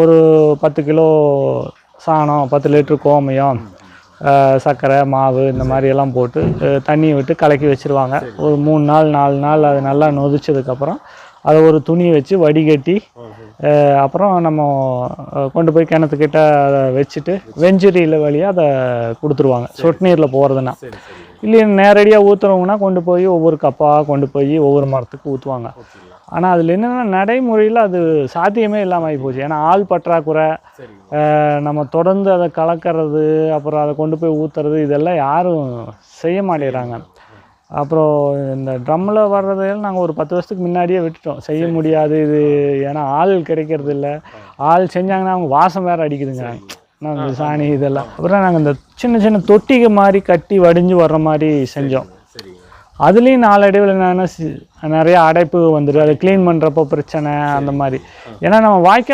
ஒரு பத்து கிலோ சாணம் பத்து லிட்ரு கோமியம் சர்க்கரை மாவு இந்த மாதிரி எல்லாம் போட்டு தண்ணியை விட்டு கலக்கி வச்சுருவாங்க. ஒரு மூணு நாள் நாலு நாள் அது நல்லா நொதிச்சதுக்கப்புறம் அதை ஒரு துணியை வச்சு வடிகட்டி அப்புறம் நம்ம கொண்டு போய் கிணத்துக்கிட்ட அதை வச்சுட்டு வெஞ்சுரியில் வழியாக அதை கொடுத்துருவாங்க. சொட்டு நீரில் போகிறதுனா இல்லையா நேரடியாக ஊற்றுறவங்கன்னா கொண்டு போய் ஒவ்வொரு கப்பாக கொண்டு போய் ஒவ்வொரு மரத்துக்கு ஊற்றுவாங்க ஆனால் அதில் என்னென்னா நடைமுறையில் அது சாத்தியமே இல்லாமல் ஆகி போச்சு. ஏன்னா ஆள் பற்றாக்குறை நம்ம தொடர்ந்து அதை கலக்கிறது அப்புறம் அதை கொண்டு போய் ஊற்றுறது இதெல்லாம் யாரும் செய்ய மாட்டேங்கிறாங்க. அப்புறம் இந்த ட்ரம்மில் வர்றதையெல்லாம் நாங்கள் ஒரு பத்து வருஷத்துக்கு முன்னாடியே விட்டுட்டோம். செய்ய முடியாது இது. ஏன்னா ஆள் கிடைக்கிறது இல்லை ஆள் செஞ்சாங்கன்னா அவங்க வாசம் வேறு அடிக்குதுங்க. நான் இந்த சாணி இதெல்லாம். அப்புறம் நாங்கள் இந்த சின்ன சின்ன தொட்டிக மாதிரி கட்டி வடிஞ்சு வர்ற மாதிரி செஞ்சோம். அதுலேயும் நாளடைவில் என்னென்னா நிறைய அடைப்பு வந்துடும் அதை க்ளீன் பண்ணுறப்போ பிரச்சனை அந்த மாதிரி ஏன்னா நம்ம வாய்க்கால்